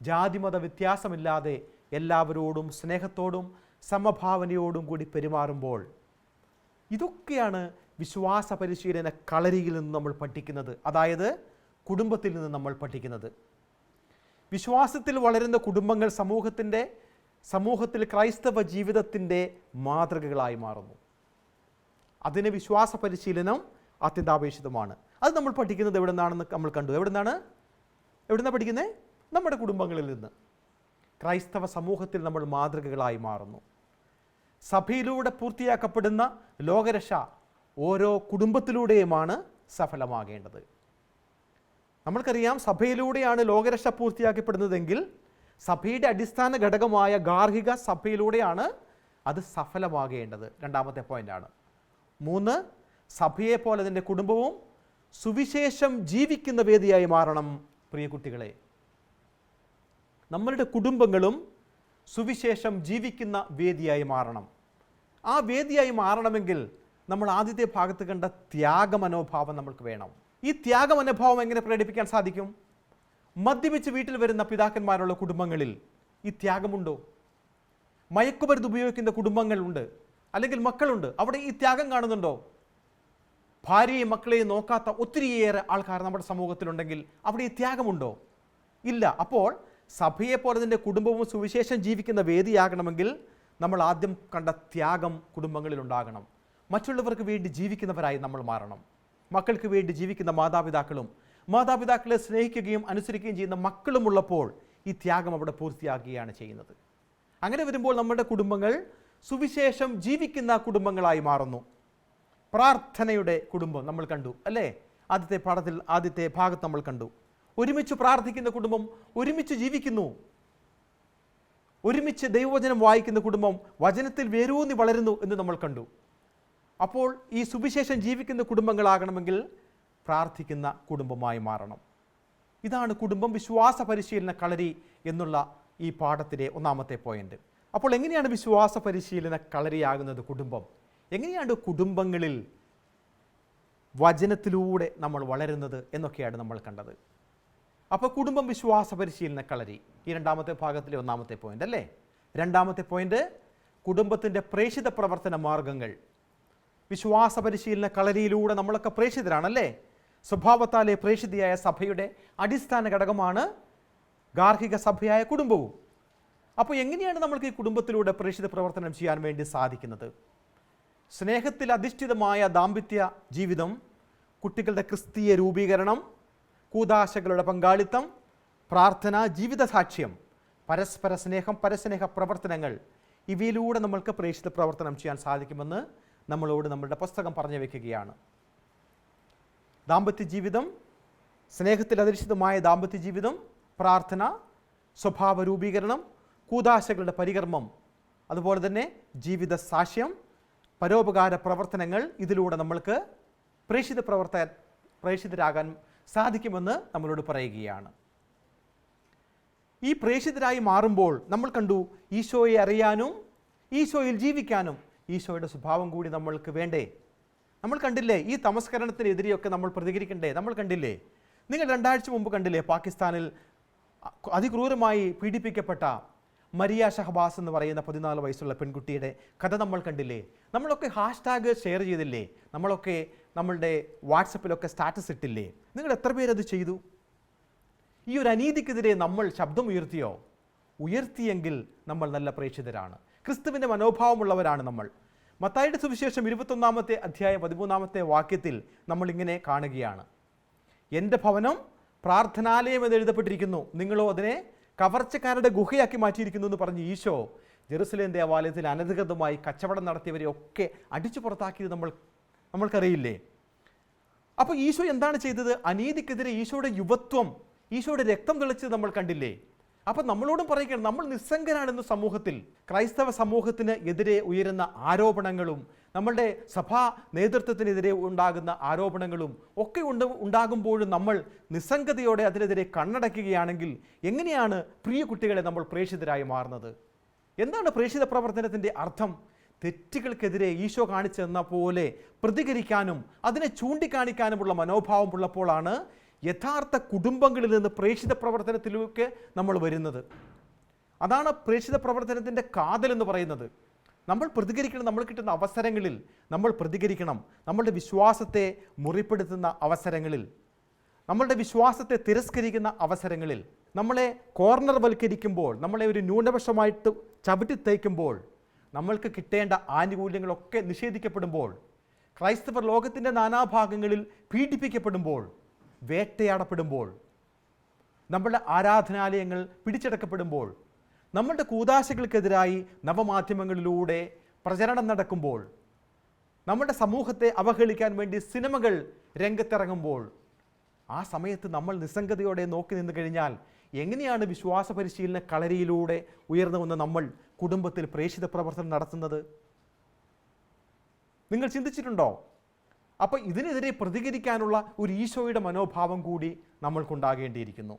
ജാതിമത വ്യത്യാസമില്ലാതെ എല്ലാവരോടും സ്നേഹത്തോടും സമഭാവനയോടും കൂടി പെരുമാറുമ്പോൾ ഇതൊക്കെയാണ് വിശ്വാസ പരിശീലന കളരിയിൽ നിന്ന് നമ്മൾ പഠിക്കുന്നത്. അതായത് കുടുംബത്തിൽ നിന്ന് നമ്മൾ പഠിക്കുന്നത്. വിശ്വാസത്തിൽ വളരുന്ന കുടുംബങ്ങൾ സമൂഹത്തിന്റെ സമൂഹത്തിൽ ക്രൈസ്തവ ജീവിതത്തിന്റെ മാതൃകകളായി മാറുന്നു. അതിന് വിശ്വാസ പരിശീലനം അത്യന്താപേക്ഷിതമാണ്. അത് നമ്മൾ പഠിക്കുന്നത് എവിടെ നിന്നാണെന്ന് നമ്മൾ കണ്ടു. എവിടെ നിന്നാണ് എവിടെ നിന്നാണ് പഠിക്കുന്നത് നമ്മുടെ കുടുംബങ്ങളിൽ നിന്ന്. ക്രൈസ്തവ സമൂഹത്തിൽ നമ്മൾ മാതൃകകളായി മാറുന്നു. സഭയിലൂടെ പൂർത്തിയാക്കപ്പെടുന്ന ലോകരക്ഷ ഓരോ കുടുംബത്തിലൂടെയുമാണ് സഫലമാകേണ്ടത്. നമ്മൾക്കറിയാം സഭയിലൂടെയാണ് ലോകരക്ഷ പൂർത്തിയാക്കപ്പെടുന്നതെങ്കിൽ സഭയുടെ അടിസ്ഥാന ഘടകമായ ഗാർഹിക സഭയിലൂടെയാണ് അത് സഫലമാകേണ്ടത്. രണ്ടാമത്തെ പോയിന്റാണ് മൂന്ന് സഭയെ പോലെ തന്നെ കുടുംബവും സുവിശേഷം ജീവിക്കുന്ന വേദിയായി മാറണം പ്രിയ കുട്ടികളെ. നമ്മളുടെ കുടുംബങ്ങളും സുവിശേഷം ജീവിക്കുന്ന വേദിയായി മാറണം. ആ വേദിയായി മാറണമെങ്കിൽ നമ്മൾ ആദ്യത്തെ ഭാഗത്ത് കണ്ട ത്യാഗമനോഭാവം നമ്മൾക്ക് വേണം. ഈ ത്യാഗ മനോഭാവം എങ്ങനെ പ്രകടിപ്പിക്കാൻ സാധിക്കും? മദ്യപിച്ച് വീട്ടിൽ വരുന്ന പിതാക്കന്മാരുള്ള കുടുംബങ്ങളിൽ ഈ ത്യാഗമുണ്ടോ? മയക്കുമരുന്ന് ഉപയോഗിക്കുന്ന കുടുംബങ്ങളുണ്ട്. അല്ലെങ്കിൽ മക്കളുണ്ട്. അവിടെ ഈ ത്യാഗം കാണുന്നുണ്ടോ? ഭാര്യയും മക്കളെയും നോക്കാത്ത ഒത്തിരിയേറെ ആൾക്കാർ നമ്മുടെ സമൂഹത്തിലുണ്ടെങ്കിൽ അവിടെ ഈ ത്യാഗമുണ്ടോ? ഇല്ല. അപ്പോൾ സഭയെ പോലെ തന്നെ കുടുംബവും സുവിശേഷം ജീവിക്കുന്ന വേദിയാകണമെങ്കിൽ നമ്മൾ ആദ്യം കണ്ട ത്യാഗം കുടുംബങ്ങളിൽ ഉണ്ടാകണം മറ്റുള്ളവർക്ക് വേണ്ടി ജീവിക്കുന്നവരായി നമ്മൾ മാറണം. മക്കൾക്ക് വേണ്ടി ജീവിക്കുന്ന മാതാപിതാക്കളും മാതാപിതാക്കളെ സ്നേഹിക്കുകയും അനുസരിക്കുകയും ചെയ്യുന്ന മക്കളുമുള്ളപ്പോൾ ഈ ത്യാഗം അവിടെ പൂർത്തിയാക്കുകയാണ് ചെയ്യുന്നത്. അങ്ങനെ വരുമ്പോൾ നമ്മുടെ കുടുംബങ്ങൾ സുവിശേഷം ജീവിക്കുന്ന കുടുംബങ്ങളായി മാറുന്നു. പ്രാർത്ഥനയുടെ കുടുംബം നമ്മൾ കണ്ടു അല്ലേ? ആദ്യത്തെ പാഠത്തിൽ ആദ്യത്തെ ഭാഗത്ത് നമ്മൾ കണ്ടു. ഒരുമിച്ച് പ്രാർത്ഥിക്കുന്ന കുടുംബം ഒരുമിച്ച് ജീവിക്കുന്നു. ഒരുമിച്ച് ദൈവവചനം വായിക്കുന്ന കുടുംബം വചനത്തിൽ വേരൂന്നി വളരുന്നു എന്ന് നമ്മൾ കണ്ടു. അപ്പോൾ ഈ സുവിശേഷം ജീവിക്കുന്ന കുടുംബങ്ങളാകണമെങ്കിൽ പ്രാർത്ഥിക്കുന്ന കുടുംബമായി മാറണം. ഇതാണ് കുടുംബം വിശ്വാസ പരിശീലന കളരി എന്നുള്ള ഈ പാഠത്തിലെ ഒന്നാമത്തെ പോയിന്റ് അപ്പോൾ എങ്ങനെയാണ് വിശ്വാസ പരിശീലന കളരിയാകുന്നത് കുടുംബം? എങ്ങനെയാണ് കുടുംബങ്ങളിൽ വചനത്തിലൂടെ നമ്മൾ വളരുന്നത് എന്നൊക്കെയാണ് നമ്മൾ കണ്ടത്. അപ്പോൾ കുടുംബം വിശ്വാസ പരിശീലന കളരി ഈ രണ്ടാമത്തെ ഭാഗത്തിലെ ഒന്നാമത്തെ പോയിന്റ് അല്ലേ? രണ്ടാമത്തെ പോയിന്റ് കുടുംബത്തിന്റെ പ്രേഷിത പ്രവർത്തന മാർഗങ്ങൾ. വിശ്വാസ പരിശീലന കളരിയിലൂടെ നമ്മളൊക്കെ പ്രേഷിതരാണല്ലേ സ്വഭാവത്താലെ പ്രേഷിതയായ സഭയുടെ അടിസ്ഥാന ഘടകമാണ് ഗാർഹിക സഭയായ കുടുംബവും. അപ്പോൾ എങ്ങനെയാണ് നമ്മൾക്ക് ഈ കുടുംബത്തിലൂടെ പ്രേഷിത പ്രവർത്തനം ചെയ്യാൻ വേണ്ടി സാധിക്കുന്നത്? സ്നേഹത്തിൽ അധിഷ്ഠിതമായ ദാമ്പത്യ ജീവിതം കുട്ടികളുടെ ക്രിസ്തീയ രൂപീകരണം കൂതാശകളുടെ പങ്കാളിത്തം പ്രാർത്ഥന ജീവിത സാക്ഷ്യം പരസ്പര സ്നേഹം പരസ്നേഹ പ്രവർത്തനങ്ങൾ ഇവയിലൂടെ നമ്മൾക്ക് പ്രേക്ഷിത പ്രവർത്തനം ചെയ്യാൻ സാധിക്കുമെന്ന് നമ്മളോട് നമ്മളുടെ പുസ്തകം പറഞ്ഞു വയ്ക്കുകയാണ് ദാമ്പത്യ ജീവിതം സ്നേഹത്തിൽ അധിഷ്ഠിതമായ ദാമ്പത്യ ജീവിതം പ്രാർത്ഥന സ്വഭാവ രൂപീകരണം കൂതാശകളുടെ പരികർമ്മം അതുപോലെ തന്നെ ജീവിത സാക്ഷ്യം പരോപകാര പ്രവർത്തനങ്ങൾ ഇതിലൂടെ നമ്മൾക്ക് പ്രേക്ഷിത പ്രവർത്ത പ്രേക്ഷിതരാകാൻ സാധിക്കുമെന്ന് നമ്മളോട് പറയുകയാണ്. ഈ പ്രേക്ഷിതരായി മാറുമ്പോൾ നമ്മൾ കണ്ടു ഈശോയെ അറിയാനും ഈശോയിൽ ജീവിക്കാനും ഈശോയുടെ സ്വഭാവം കൂടി നമ്മൾക്ക് വേണ്ടേ? നമ്മൾ കണ്ടില്ലേ ഈ തമസ്കരണത്തിനെതിരെയൊക്കെ നമ്മൾ പ്രതികരിക്കണ്ടേ? നമ്മൾ കണ്ടില്ലേ? നിങ്ങൾ രണ്ടാഴ്ച മുമ്പ് കണ്ടില്ലേ പാകിസ്ഥാനിൽ അതിക്രൂരമായി പീഡിപ്പിക്കപ്പെട്ട മരിയ ഷഹബാസ് എന്ന് പറയുന്ന പതിനാല് വയസ്സുള്ള പെൺകുട്ടിയുടെ കഥ നമ്മൾ കണ്ടില്ലേ? നമ്മളൊക്കെ ഹാഷ്ടാഗ് ഷെയർ ചെയ്തില്ലേ? നമ്മളൊക്കെ നമ്മളുടെ വാട്സപ്പിലൊക്കെ സ്റ്റാറ്റസ് ഇട്ടില്ലേ? നിങ്ങൾ എത്ര പേരത് ചെയ്തു? ഈ ഒരു അനീതിക്കെതിരെ നമ്മൾ ശബ്ദം ഉയർത്തിയോ ഉയർത്തിയെങ്കിൽ നമ്മൾ നല്ല പ്രേക്ഷിതരാണ്. ക്രിസ്തുവിന്റെ മനോഭാവമുള്ളവരാണ് നമ്മൾ. മത്തായിയുടെ സുവിശേഷം ഇരുപത്തൊന്നാമത്തെ അധ്യായ പതിമൂന്നാമത്തെ വാക്യത്തിൽ നമ്മൾ ഇങ്ങനെ കാണുകയാണ്. എന്റെ ഭവനം പ്രാർത്ഥനാലയം എന്ന് എഴുതപ്പെട്ടിരിക്കുന്നു. നിങ്ങളോ അതിനെ കവർച്ചക്കാരുടെ ഗുഹയാക്കി മാറ്റിയിരിക്കുന്നു എന്ന് പറഞ്ഞ് ഈശോ ജെറുസലേം ദേവാലയത്തിൽ അനധികൃതമായി കച്ചവടം നടത്തിയവരെ ഒക്കെ അടിച്ചു പുറത്താക്കിയത് നമ്മൾ നമ്മൾക്കറിയില്ലേ? അപ്പോൾ ഈശോ എന്താണ് ചെയ്തത്? അനീതിക്കെതിരെ ഈശോയുടെ യുവത്വം ഈശോയുടെ രക്തം തെളിച്ചത് നമ്മൾ കണ്ടില്ലേ? അപ്പം നമ്മളോടും പറയുകയാണ് നമ്മൾ നിസ്സംഗരാണെന്ന് സമൂഹത്തിൽ ക്രൈസ്തവ സമൂഹത്തിന് എതിരെ ഉയരുന്ന ആരോപണങ്ങളും നമ്മളുടെ സഭാ നേതൃത്വത്തിനെതിരെ ഉണ്ടാകുന്ന ആരോപണങ്ങളും ഒക്കെ ഉണ്ട് ഉണ്ടാകുമ്പോഴും നമ്മൾ നിസ്സംഗതയോടെ അതിനെതിരെ കണ്ണടയ്ക്കുകയാണെങ്കിൽ എങ്ങനെയാണ് പ്രിയ കുട്ടികളെ നമ്മൾ പ്രേക്ഷിതരായി മാറുന്നത്? എന്താണ് പ്രേക്ഷിത പ്രവർത്തനത്തിന്റെ അർത്ഥം? തെറ്റുകൾക്കെതിരെ ഈശോ കാണിച്ചെന്ന പോലെ പ്രതികരിക്കാനും അതിനെ ചൂണ്ടിക്കാണിക്കാനുമുള്ള മനോഭാവം ഉള്ളപ്പോഴാണ് യഥാർത്ഥ കുടുംബങ്ങളിൽ നിന്ന് പ്രേക്ഷിത പ്രവർത്തനത്തിലേക്ക് നമ്മൾ വരുന്നത്. അതാണ് പ്രേക്ഷിത പ്രവർത്തനത്തിന്റെ കാതലെന്ന് പറയുന്നത്. നമ്മൾ പ്രതികരിക്കണം നമ്മൾ കിട്ടുന്ന അവസരങ്ങളിൽ നമ്മൾ പ്രതികരിക്കണം. നമ്മളുടെ വിശ്വാസത്തെ മുറിപ്പെടുത്തുന്ന അവസരങ്ങളിൽ നമ്മളുടെ വിശ്വാസത്തെ തിരസ്കരിക്കുന്ന അവസരങ്ങളിൽ നമ്മളെ കോർണർ വൽക്കരിക്കുമ്പോൾ നമ്മളെ ഒരു ന്യൂനപക്ഷമായിട്ട് ചവിട്ടി തേക്കുമ്പോൾ നമ്മൾക്ക് കിട്ടേണ്ട ആനുകൂല്യങ്ങളൊക്കെ നിഷേധിക്കപ്പെടുമ്പോൾ ക്രൈസ്തവർ ലോകത്തിന്റെ നാനാഭാഗങ്ങളിൽ പീഡിപ്പിക്കപ്പെടുമ്പോൾ വേട്ടയാടപ്പെടുമ്പോൾ നമ്മളുടെ ആരാധനാലയങ്ങൾ പിടിച്ചെടുക്കപ്പെടുമ്പോൾ നമ്മളുടെ കൂതാശകൾക്കെതിരായി നവമാധ്യമങ്ങളിലൂടെ പ്രചരണം നടക്കുമ്പോൾ നമ്മുടെ സമൂഹത്തെ അവഹേളിക്കാൻ വേണ്ടി സിനിമകൾ രംഗത്തിറങ്ങുമ്പോൾ ആ സമയത്ത് നമ്മൾ നിസ്സംഗതയോടെ നോക്കി നിന്ന് കഴിഞ്ഞാൽ എങ്ങനെയാണ് വിശ്വാസ പരിശീലന കളരിയിലൂടെ ഉയർന്നു വന്ന് നമ്മൾ കുടുംബത്തിൽ പ്രേക്ഷിത പ്രവർത്തനം നടത്തുന്നത്? നിങ്ങൾ ചിന്തിച്ചിട്ടുണ്ടോ? അപ്പോൾ ഇതിനെതിരെ പ്രതികരിക്കാനുള്ള ഒരു ഈശോയുടെ മനോഭാവം കൂടി നമ്മൾക്കുണ്ടാകേണ്ടിയിരിക്കുന്നു.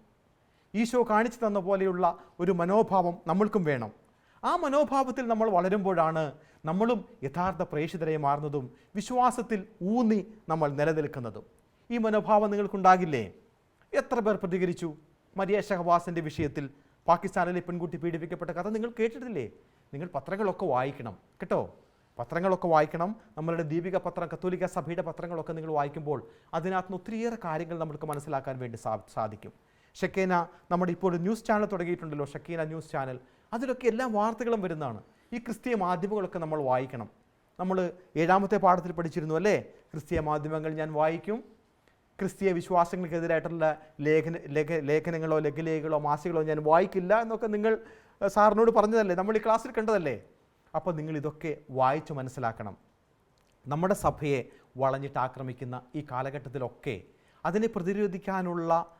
ഈശോ കാണിച്ചു തന്ന പോലെയുള്ള ഒരു മനോഭാവം നമ്മൾക്കും വേണം. ആ മനോഭാവത്തിൽ നമ്മൾ വളരുമ്പോഴാണ് നമ്മളും യഥാർത്ഥ പ്രേക്ഷിതരായി മാറുന്നതും വിശ്വാസത്തിൽ ഊന്നി നമ്മൾ നിലനിൽക്കുന്നതും. ഈ മനോഭാവം നിങ്ങൾക്കുണ്ടാകില്ലേ? എത്ര പേർ പ്രതികരിച്ചു? മരിയ ഷഹവാസിന്റെ വിഷയത്തിൽ പാകിസ്ഥാനിലെ പെൺകുട്ടി പീഡിപ്പിക്കപ്പെട്ട കഥ നിങ്ങൾ കേട്ടിട്ടില്ലേ? നിങ്ങൾ പത്രങ്ങളൊക്കെ വായിക്കണം കേട്ടോ? പത്രങ്ങളൊക്കെ വായിക്കണം. നമ്മളുടെ ദീപിക പത്രം കത്തോലിക്ക സഭയുടെ പത്രങ്ങളൊക്കെ നിങ്ങൾ വായിക്കുമ്പോൾ അതിനകത്ത് ഒത്തിരിയേറെ കാര്യങ്ങൾ നമുക്ക് മനസ്സിലാക്കാൻ വേണ്ടി സാധിക്കും. ഷക്കീന നമ്മുടെ ഇപ്പോൾ ഒരു ന്യൂസ് ചാനൽ തുടങ്ങിയിട്ടുണ്ടല്ലോ ഷക്കീന ന്യൂസ് ചാനൽ. അതിലൊക്കെ എല്ലാ വാർത്തകളും വരുന്നതാണ്. ഈ ക്രിസ്തീയ മാധ്യമങ്ങളൊക്കെ നമ്മൾ വായിക്കണം. നമ്മൾ ഏഴാമത്തെ പാഠത്തിൽ പഠിച്ചിരുന്നു അല്ലേ? ക്രിസ്തീയ മാധ്യമങ്ങൾ ഞാൻ വായിക്കും. ക്രിസ്തീയ വിശ്വാസങ്ങൾക്കെതിരായിട്ടുള്ള ലേഖന ലേഖ ലേഖനങ്ങളോ ലഘുലേഖകളോ മാസികളോ ഞാൻ വായിക്കില്ല എന്നൊക്കെ നിങ്ങൾ സാറിനോട് പറഞ്ഞതല്ലേ? നമ്മൾ ഈ ക്ലാസ്സിൽ കണ്ടതല്ലേ? അപ്പോൾ നിങ്ങൾ ഇതൊക്കെ വായിച്ച് മനസ്സിലാക്കണം. നമ്മുടെ സഭയെ വളഞ്ഞിട്ട് ആക്രമിക്കുന്ന ഈ കാലഘട്ടത്തിലൊക്കെ അതിനെ പ്രതിരോധിക്കാനുള്ള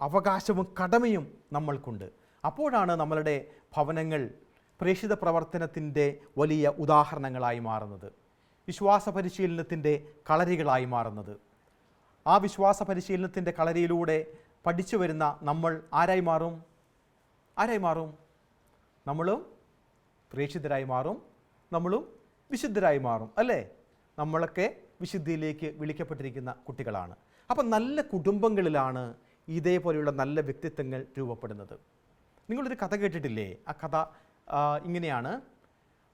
അവകാശവും കടമയും നമ്മൾക്കുണ്ട്. അപ്പോഴാണ് നമ്മളുടെ ഭവനങ്ങൾ പ്രേക്ഷിത പ്രവർത്തനത്തിന്റെ വലിയ ഉദാഹരണങ്ങളായി മാറുന്നത്. വിശ്വാസ പരിശീലനത്തിന്റെ കളരികളായി മാറുന്നത്. ആ വിശ്വാസ പരിശീലനത്തിന്റെ കളരിയിലൂടെ പഠിച്ചു വരുന്ന നമ്മൾ ആരായി മാറും? ആരായി മാറും? നമ്മളും പ്രേക്ഷിതരായി മാറും നമ്മളും വിശുദ്ധരായി മാറും അല്ലേ? നമ്മളൊക്കെ വിശുദ്ധിയിലേക്ക് വിളിക്കപ്പെട്ടിരിക്കുന്ന കുട്ടികളാണ്. അപ്പം നല്ല കുടുംബങ്ങളിലാണ് ഇതേപോലെയുള്ള നല്ല വ്യക്തിത്വങ്ങൾ രൂപപ്പെടുന്നത്. നിങ്ങളൊരു കഥ കേട്ടിട്ടില്ലേ? ആ കഥ ഇങ്ങനെയാണ്.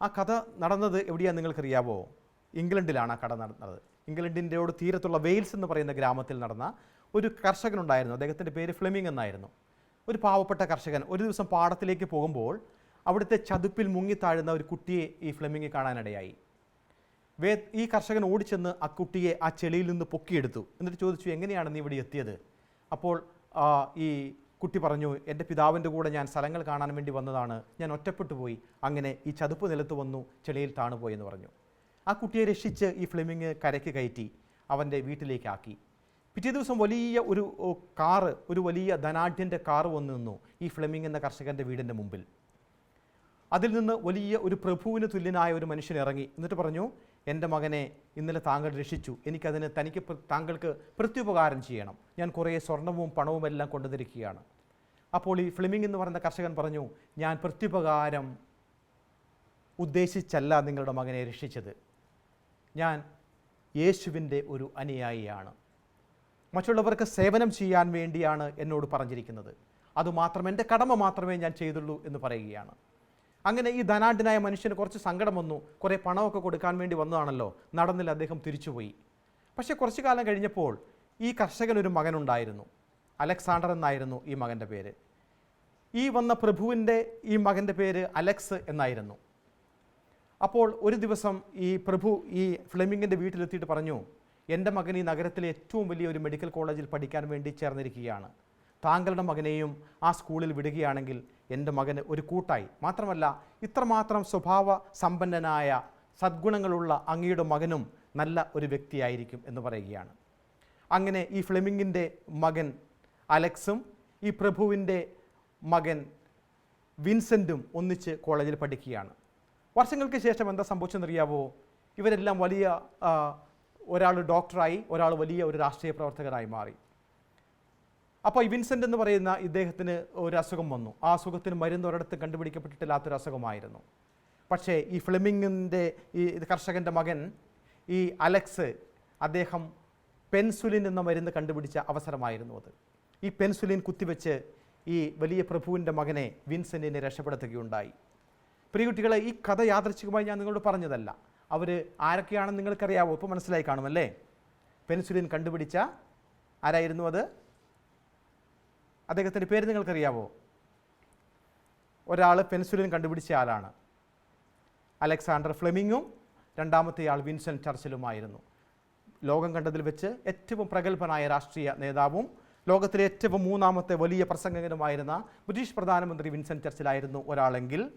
ആ കഥ നടന്നത് എവിടെയാണ് നിങ്ങൾക്കറിയാവോ? ഇംഗ്ലണ്ടിലാണ് ആ കഥ നടന്നത്. ഇംഗ്ലണ്ടിന്റെയോട് തീരത്തുള്ള വെയിൽസ് എന്ന് പറയുന്ന ഗ്രാമത്തിൽ നടന്ന ഒരു കർഷകനുണ്ടായിരുന്നു. അദ്ദേഹത്തിന്റെ പേര് ഫ്ലെമിംഗ് എന്നായിരുന്നു. ഒരു പാവപ്പെട്ട കർഷകൻ ഒരു ദിവസം പാടത്തിലേക്ക് പോകുമ്പോൾ അവിടുത്തെ ചതുപ്പിൽ മുങ്ങിത്താഴുന്ന ഒരു കുട്ടിയെ ഈ ഫ്ലെമിംഗ് കാണാനിടയായി. വേ ഈ കർഷകൻ ഓടിച്ചെന്ന് ആ കുട്ടിയെ ആ ചെളിയിൽ നിന്ന് പൊക്കിയെടുത്തു. എന്നിട്ട് ചോദിച്ചു എങ്ങനെയാണ് നീ ഇവിടെ എത്തിയത്? അപ്പോൾ ഈ കുട്ടി പറഞ്ഞു എന്റെ പിതാവിന്റെ കൂടെ ഞാൻ സ്ഥലങ്ങൾ കാണാൻ വേണ്ടി വന്നതാണ്. ഞാൻ ഒറ്റപ്പെട്ടു പോയി. അങ്ങനെ ഈ ചതുപ്പ് നിലത്ത് വന്നു ചെളിയിൽ താണുപോയെന്ന് പറഞ്ഞു. ആ കുട്ടിയെ രക്ഷിച്ച് ഈ ഫ്ലെമിങ് കരയ്ക്ക് കയറ്റി അവന്റെ വീട്ടിലേക്കാക്കി. പിറ്റേ ദിവസം വലിയ ഒരു കാറ് ഒരു വലിയ ധനാഢ്യന്റെ കാറ് വന്നു നിന്നു ഈ ഫ്ലെമിംഗ് എന്ന കർഷകന്റെ വീടിന്റെ മുമ്പിൽ. അതിൽ നിന്ന് വലിയ ഒരു പ്രഭുവിന് തുല്യനായ ഒരു മനുഷ്യൻ ഇറങ്ങി. എന്നിട്ട് പറഞ്ഞു എന്റെ മകനെ ഇന്നലെ താങ്കൾ രക്ഷിച്ചു. എനിക്കതിന് തനിക്ക് താങ്കൾക്ക് പ്രത്യുപകാരം ചെയ്യണം. ഞാൻ കുറേ സ്വർണവും പണവും എല്ലാം കൊണ്ടുവന്നിരിക്കുകയാണ്. അപ്പോൾ ഈ ഫ്ലിമിംഗ് എന്ന് പറയുന്ന കർഷകൻ പറഞ്ഞു ഞാൻ പ്രത്യുപകാരം ഉദ്ദേശിച്ചല്ല നിങ്ങളുടെ മകനെ രക്ഷിച്ചത്. ഞാൻ യേശുവിന്റെ ഒരു അനുയായിയാണ്. മറ്റുള്ളവർക്ക് സേവനം ചെയ്യാൻ വേണ്ടിയാണ് എന്നോട് പറഞ്ഞിരിക്കുന്നത്. അതുമാത്രം എന്റെ കടമ മാത്രമേ ഞാൻ ചെയ്തുള്ളൂ എന്ന് പറയുകയാണ്. അങ്ങനെ ഈ ധനാഢ്യനായ മനുഷ്യന് കുറച്ച് സങ്കടം വന്നു. കുറേ പണമൊക്കെ കൊടുക്കാൻ വേണ്ടി വന്നതാണല്ലോ. നടന്നില്ല അദ്ദേഹം തിരിച്ചുപോയി. പക്ഷേ കുറച്ചു കാലം കഴിഞ്ഞപ്പോൾ ഈ കർഷകനൊരു മകനുണ്ടായിരുന്നു. അലക്സാണ്ടർ എന്നായിരുന്നു ഈ മകന്റെ പേര്. ഈ വന്ന പ്രഭുവിന്റെ ഈ മകന്റെ പേര് അലക്സ് എന്നായിരുന്നു. അപ്പോൾ ഒരു ദിവസം ഈ പ്രഭു ഈ ഫ്ലെമിങ്ങിന്റെ വീട്ടിലെത്തിയിട്ട് പറഞ്ഞു എന്റെ മകൻ ഈ നഗരത്തിലെ ഏറ്റവും വലിയ ഒരു മെഡിക്കൽ കോളേജിൽ പഠിക്കാൻ വേണ്ടി ചേർന്നിരിക്കുകയാണ്. താങ്കളുടെ മകനെയും ആ സ്കൂളിൽ വിടുകയാണെങ്കിൽ എന്റെ മകന് ഒരു കൂട്ടായി. മാത്രമല്ല ഇത്രമാത്രം സ്വഭാവ സമ്പന്നനായ സദ്ഗുണങ്ങളുള്ള അങ്ങയുടെ മകനും നല്ല ഒരു വ്യക്തിയായിരിക്കും എന്ന് പറയുകയാണ്. അങ്ങനെ ഈ ഫ്ലെമിങ്ങിന്റെ മകൻ അലക്സും ഈ പ്രഭുവിന്റെ മകൻ വിൻസെന്റും ഒന്നിച്ച് കോളേജിൽ പഠിക്കുകയാണ്. വർഷങ്ങൾക്ക് ശേഷം എന്താ സംഭവിച്ചെന്നറിയാവോ? ഇവരെല്ലാം വലിയ ഒരാൾ ഡോക്ടറായി ഒരാൾ വലിയ ഒരു രാഷ്ട്രീയ പ്രവർത്തകരായി മാറി. അപ്പോൾ ഈ വിൻസെന്റ് എന്ന് പറയുന്ന ഇദ്ദേഹത്തിന് ഒരു അസുഖം വന്നു. ആ അസുഖത്തിന് മരുന്ന് ഒരിടത്ത് കണ്ടുപിടിക്കപ്പെട്ടിട്ടില്ലാത്തൊരു അസുഖമായിരുന്നു. പക്ഷേ ഈ ഫ്ലെമിങ്ങിന്റെ ഈ കർഷകന്റെ മകൻ ഈ അലക്സ് അദ്ദേഹം പെൻസുലിൻ എന്ന മരുന്ന് കണ്ടുപിടിച്ച അവസരമായിരുന്നു അത്. ഈ പെൻസുലിൻ കുത്തിവെച്ച് ഈ വലിയ പ്രഭുവിന്റെ മകനെ വിൻസെന്റിനെ രക്ഷപ്പെടുത്തുകയുണ്ടായി. പ്രിയകുട്ടികളെ ഈ കഥ യാദൃച്ഛികമായി ഞാൻ നിങ്ങളോട് പറഞ്ഞതല്ല. അവർ ആരൊക്കെയാണെന്ന് നിങ്ങൾക്കറിയാവോ? ഇപ്പോൾ മനസ്സിലായി കാണുമല്ലേ പെൻസുലിൻ കണ്ടുപിടിച്ച ആരായിരുന്നു അത്? അദ്ദേഹത്തിന്റെ പേര് നിങ്ങൾക്കറിയാവോ? ഒരാൾ പെൻസുലിൻ കണ്ടുപിടിച്ച ആളാണ്. അലക്സാണ്ടർ ഫ്ലെമിങ്ങും രണ്ടാമത്തെ ആൾ വിൻസെന്റ് ചർച്ചിലുമായിരുന്നു. ലോകം കണ്ടതിൽ വെച്ച് ഏറ്റവും പ്രഗത്ഭനായ രാഷ്ട്രീയ നേതാവും ലോകത്തിലെ ഏറ്റവും മൂന്നാമത്തെ വലിയ പ്രസംഗകനുമായിരുന്ന ബ്രിട്ടീഷ് പ്രധാനമന്ത്രി വിൻസെന്റ് ചർച്ചിലായിരുന്നു ഒരാളെങ്കിൽ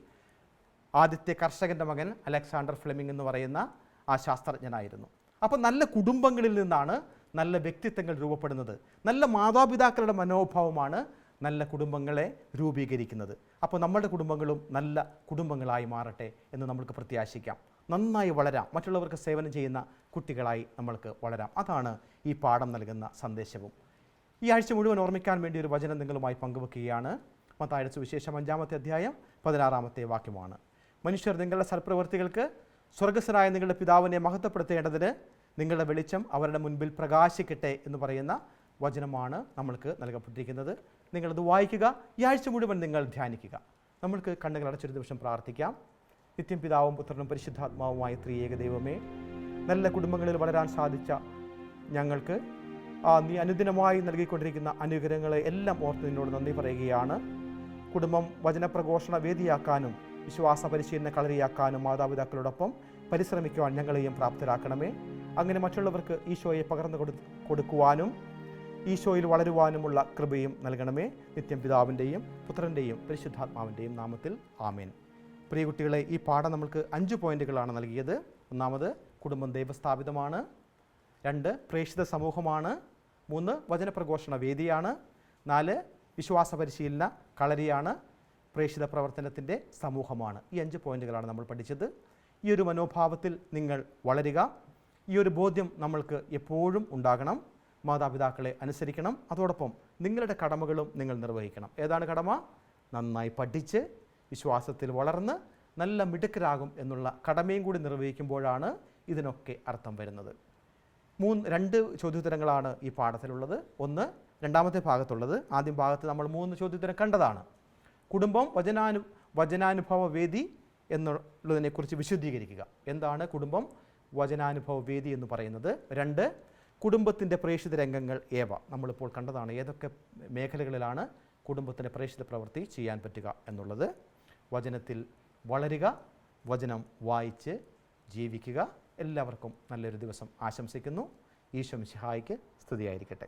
ആദ്യത്തെ കർഷകന്റെ മകൻ അലക്സാണ്ടർ ഫ്ലെമിംഗ് എന്ന് പറയുന്ന ആ ശാസ്ത്രജ്ഞനായിരുന്നു. അപ്പോൾ നല്ല കുടുംബങ്ങളിൽ നിന്നാണ് നല്ല വ്യക്തിത്വങ്ങൾ രൂപപ്പെടുന്നത്. നല്ല മാതാപിതാക്കളുടെ മനോഭാവമാണ് നല്ല കുടുംബങ്ങളെ രൂപീകരിക്കുന്നത്. അപ്പോൾ നമ്മുടെ കുടുംബങ്ങളും നല്ല കുടുംബങ്ങളായി മാറട്ടെ എന്ന് നമ്മൾക്ക് പ്രത്യാശിക്കാം. നന്നായി വളരാം. മറ്റുള്ളവർക്ക് സേവനം ചെയ്യുന്ന കുട്ടികളായി നമ്മൾക്ക് വളരാം. അതാണ് ഈ പാഠം നൽകുന്ന സന്ദേശവും. ഈ ആഴ്ച മുഴുവൻ ഓർമ്മിക്കാൻ വേണ്ടി ഒരു വചനം നിങ്ങളുമായി പങ്കുവെക്കുകയാണ്. മത്തായുടെ സുവിശേഷം അഞ്ചാമത്തെ അധ്യായം പതിനാറാമത്തെ വാക്യമാണ്. മനുഷ്യർ നിങ്ങളുടെ സൽപ്രവർത്തികൾക്ക് സ്വർഗസ്വനായ നിങ്ങളുടെ പിതാവിനെ മഹത്വപ്പെടുത്തേണ്ടതിന് നിങ്ങളുടെ വെളിച്ചം അവരുടെ മുൻപിൽ പ്രകാശിക്കട്ടെ എന്ന് പറയുന്ന വചനമാണ് നമ്മൾക്ക് നൽകപ്പെട്ടിരിക്കുന്നത്. നിങ്ങളത് വായിക്കുക. ഈ ആഴ്ച മുഴുവൻ നിങ്ങൾ ധ്യാനിക്കുക. നമ്മൾക്ക് കണ്ണുകൾ അടച്ചൊരു ദിവസം പ്രാർത്ഥിക്കാം. നിത്യം പിതാവും പുത്രനും പരിശുദ്ധാത്മാവുമായ ത്രിയേക ദൈവമേ നല്ല കുടുംബങ്ങളിൽ വളരാൻ സാധിച്ച ഞങ്ങൾക്ക് നീ അനുദിനമായി നൽകിക്കൊണ്ടിരിക്കുന്ന അനുഗ്രഹങ്ങളെ എല്ലാം ഓർത്ത് നിന്നോട് നന്ദി പറയുകയാണ്. കുടുംബം വചനപ്രഘോഷണ വേദിയാക്കാനും വിശ്വാസ പരിശീലന കളരിയാക്കാനും മാതാപിതാക്കളോടൊപ്പം പരിശ്രമിക്കുവാൻ ഞങ്ങളെയും പ്രാപ്തരാക്കണമേ. അങ്ങനെ മറ്റുള്ളവർക്ക് ഈശോയെ പകർന്നു കൊടു കൊടുക്കുവാനും ഈശോയിൽ വളരുവാനുമുള്ള കൃപയും നൽകണമേ. നിത്യം പിതാവിന്റെയും പുത്രന്റെയും പരിശുദ്ധാത്മാവിന്റെയും നാമത്തിൽ ആമേൻ. പ്രിയ കുട്ടികളെ ഈ പാഠം നമ്മൾക്ക് അഞ്ച് പോയിന്റുകളാണ് നൽകിയത്. ഒന്നാമത് കുടുംബം ദൈവസ്ഥാപിതമാണ്. രണ്ട് പ്രേക്ഷിത സമൂഹമാണ്. മൂന്ന് വചനപ്രഘോഷണ വേദിയാണ്. നാല് വിശ്വാസ പരിശീലന കളരിയാണ്. പ്രേക്ഷിത പ്രവർത്തനത്തിന്റെ സമൂഹമാണ്. ഈ അഞ്ച് പോയിന്റുകളാണ് നമ്മൾ പഠിച്ചത്. ഈ ഒരു മനോഭാവത്തിൽ നിങ്ങൾ വളരുക. ഈ ഒരു ബോധ്യം നമ്മൾക്ക് എപ്പോഴും ഉണ്ടാകണം. മാതാപിതാക്കളെ അനുസരിക്കണം. അതോടൊപ്പം നിങ്ങളുടെ കടമകളും നിങ്ങൾ നിർവഹിക്കണം. ഏതാണ് കടമ? നന്നായി പഠിച്ച് വിശ്വാസത്തിൽ വളർന്ന് നല്ല മിടുക്കരാകും എന്നുള്ള കടമയും കൂടി നിർവഹിക്കുമ്പോഴാണ് ഇതിനൊക്കെ അർത്ഥം വരുന്നത്. മൂന്ന് രണ്ട് ചോദ്യോത്തരങ്ങളാണ് ഈ പാഠത്തിലുള്ളത്. ഒന്ന് രണ്ടാമത്തെ ഭാഗത്തുള്ളത്. ആദ്യം ഭാഗത്ത് നമ്മൾ മൂന്ന് ചോദ്യോത്തരം കണ്ടതാണ്. കുടുംബം വചനാനു വചനാനുഭവ വേദി എന്നുള്ളതിനെക്കുറിച്ച് വിശദീകരിക്കുക എന്താണ് കുടുംബം? വചനാനുഭവ വേദി എന്ന് പറയുന്നത്. രണ്ട് കുടുംബത്തിന്റെ പ്രേക്ഷിത രംഗങ്ങൾ ഏവ? നമ്മളിപ്പോൾ കണ്ടതാണ് ഏതൊക്കെ മേഖലകളിലാണ് കുടുംബത്തിന്റെ പ്രേക്ഷിത പ്രവൃത്തി ചെയ്യാൻ പറ്റുക എന്നുള്ളത്. വചനത്തിൽ വളരുക വചനം വായിച്ച് ജീവിക്കുക. എല്ലാവർക്കും നല്ലൊരു ദിവസം ആശംസിക്കുന്നു. ഈശോ സഹായിക്ക് സ്തുതിയായിരിക്കട്ടെ.